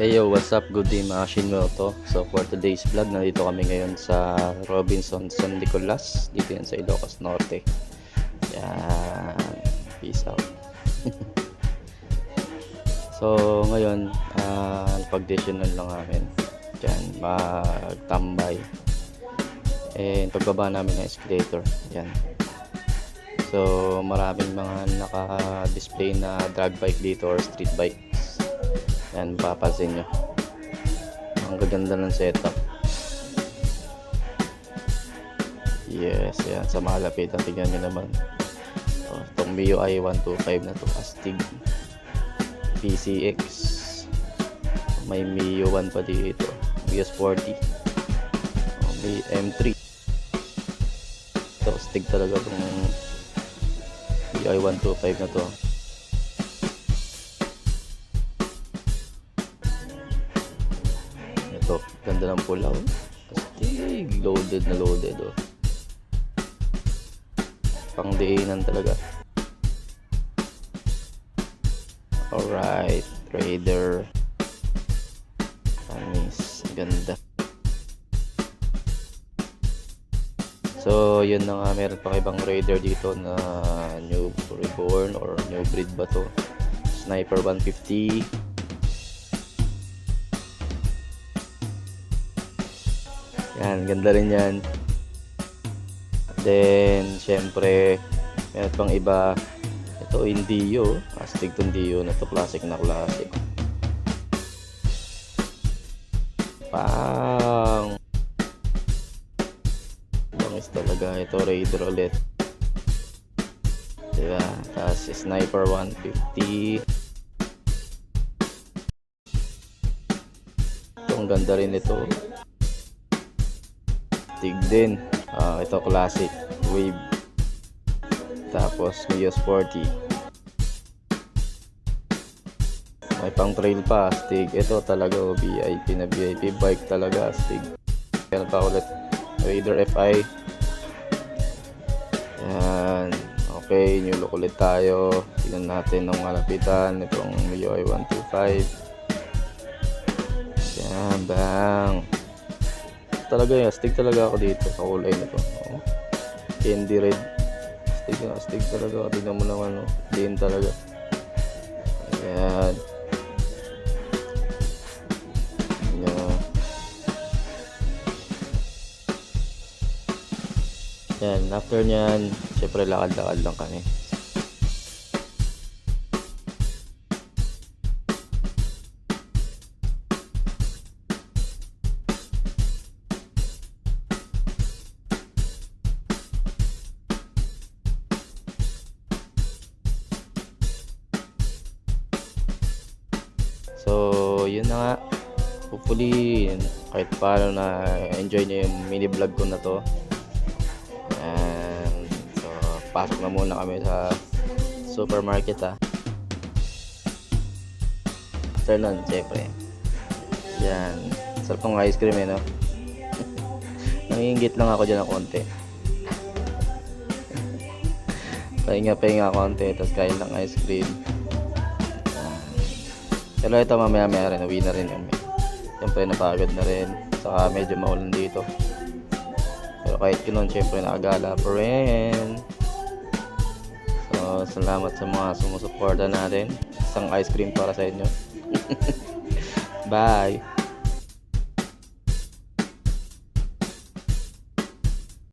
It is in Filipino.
Hey yo, what's up? Good day mga Shinmoto. So for today's vlog, nandito kami ngayon sa Robinson San Nicolas. Dito yan sa Ilocos Norte. Yan. Peace out. so ngayon, uh, pag-decisionan lang namin. Yan, magtambay. And pagbaba namin ng escalator. Yan. So maraming mga naka-display na drag bike dito or street bikes. Yan, mapapansin nyo. Ang gaganda ng setup. Yes, yan. Sa malapitan, tingnan nyo naman. Oh, itong MIUI 125 na to. Astig. PCX. May MIU 1 pa dito. BS40. Oh, may M3. Ito, astig talaga itong MIUI 125 na to. Ito, ganda ng pula oh. Astig, loaded na loaded oh. Pang diinan talaga. Alright, Raider. Anis, ganda. So, yun na nga, meron pa ibang Raider dito na new reborn or new breed ba to? Sniper 150. Yan, ganda rin yan. Then, syempre, meron pang iba. Ito, Indio. Astig tong Dio na to. Classic na classic. Pang! Bangis talaga. Ito, Raider ulit. Diba? Tapos, Sniper 150. Ito, ang ganda rin ito. Tig din. Ah, ito classic wave. Tapos Mio Sporty. May pang trail pa, Stig. Ito talaga oh, VIP na VIP bike talaga, Stig. Yan pa ulit. Raider FI. Yan. Okay, new look ulit tayo. Tingnan natin ng malapitan. Itong Mio 125. Yan, bang talaga yan. Astig talaga ako dito sa kulay nito. Oh. Candy red. Astig na. Astig talaga. Tingnan mo naman. Oh. Din talaga. Ayan. Ayan. Yan. After nyan, syempre lakad-lakad lang kami. So, yun na nga. Hopefully, kahit paano na enjoy nyo yung mini vlog ko na to. And, so, pasok na muna kami sa supermarket ha. After nun, syempre. Yan. Sarap ng ice cream eh, no? Nangingit lang ako dyan ng konti. Pahinga-pahinga konti, tapos kain ng ice cream. Pero ito mamaya maya rin, uwi na rin kami. Siyempre napagod na rin. Saka medyo maulan dito. Pero kahit ganoon, siyempre nakagala pa rin. So, salamat sa mga sumusuporta natin. Isang ice cream para sa inyo. Bye!